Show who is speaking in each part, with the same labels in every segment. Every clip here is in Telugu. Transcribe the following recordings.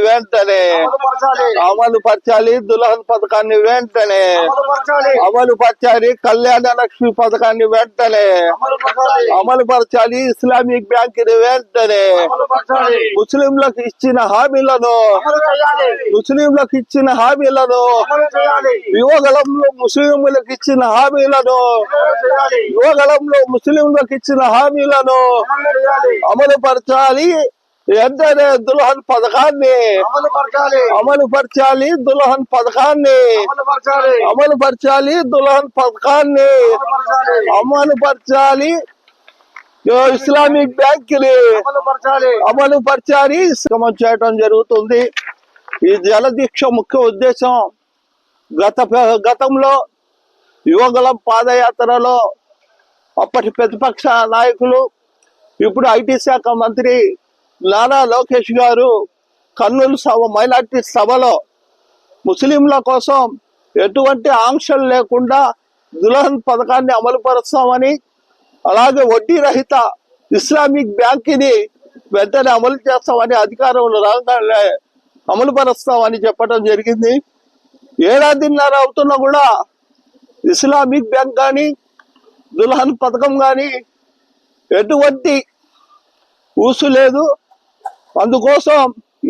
Speaker 1: వెంటనే అమలు పరచాలి దుల్హన్ పథకాన్ని వెంటనే అమలు పరచాలి కళ్యాణ లక్ష్మి పథకాన్ని వెంటనే అమలు పరచాలి ఇస్లామిక్ బ్యాంక్ వెంటనే ముస్లింలకు ఇచ్చిన హామీలను ముస్లింలకు ఇచ్చిన హామీలను యువగలంలో ముస్లింలకు ఇచ్చిన హామీలను యువగలంలో ముస్లింలకు ఇచ్చిన హామీలను అమలు పరచాలి వెంటనే దుల్హన్ పథకాన్ని. అమలు పరచాలి. దుల్హన్ పథకాన్ని. అమలు పరచాలి. దుల్హన్ పథకాన్ని. అమలు పరచాలి. ఇస్లామిక్ బ్యాంక్ని అమలు పరచాలి చేయడం జరుగుతుంది. ఈ జలదీక్ష ముఖ్య ఉద్దేశం గత గతంలో యువగలం పాదయాత్రలో అప్పటి ప్రతిపక్ష నాయకులు ఇప్పుడు ఐటీ శాఖ మంత్రి నారా లోకేష్ గారు కర్నూలు సభ మైనార్టీ సభలో ముస్లింల కోసం ఎటువంటి ఆంక్షలు లేకుండా దుల్హన్ పథకాన్ని అమలు పరుస్తామని అలాగే వడ్డీ రహిత ఇస్లామిక్ బ్యాంకుని వెంటనే అమలు చేస్తామని అధికారంలో రాగానే అమలు పరుస్తామని చెప్పడం జరిగింది. ఏడాదిన్నర అవుతున్నా కూడా ఇస్లామిక్ బ్యాంక్ కానీ దుల్హన్ పథకం కానీ ఎటువంటి ఊసు లేదు. అందుకోసం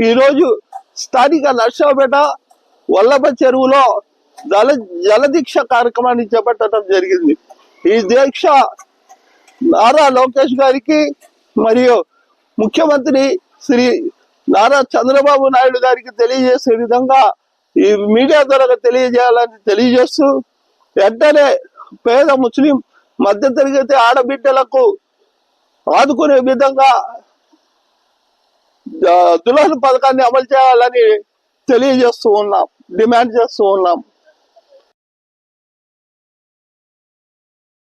Speaker 1: ఈరోజు స్థానిక నర్సాపేట వల్లభ చెరువులో జల జలదీక్ష కార్యక్రమాన్ని చేపట్టడం జరిగింది. ఈ దీక్ష నారా లోకేష్ గారికి మరియు ముఖ్యమంత్రి శ్రీ నారా చంద్రబాబు నాయుడు గారికి తెలియజేసే విధంగా ఈ మీడియా ద్వారా తెలియజేయాలని తెలియజేస్తూ వెంటనే పేద ముస్లిం మధ్యతరగతి ఆడబిడ్డలకు ఆదుకునే విధంగా దులహన్ పథకాన్ని అమలు చేయాలని తెలియజేస్తూ ఉన్నాం డిమాండ్ చేస్తూ ఉన్నాం.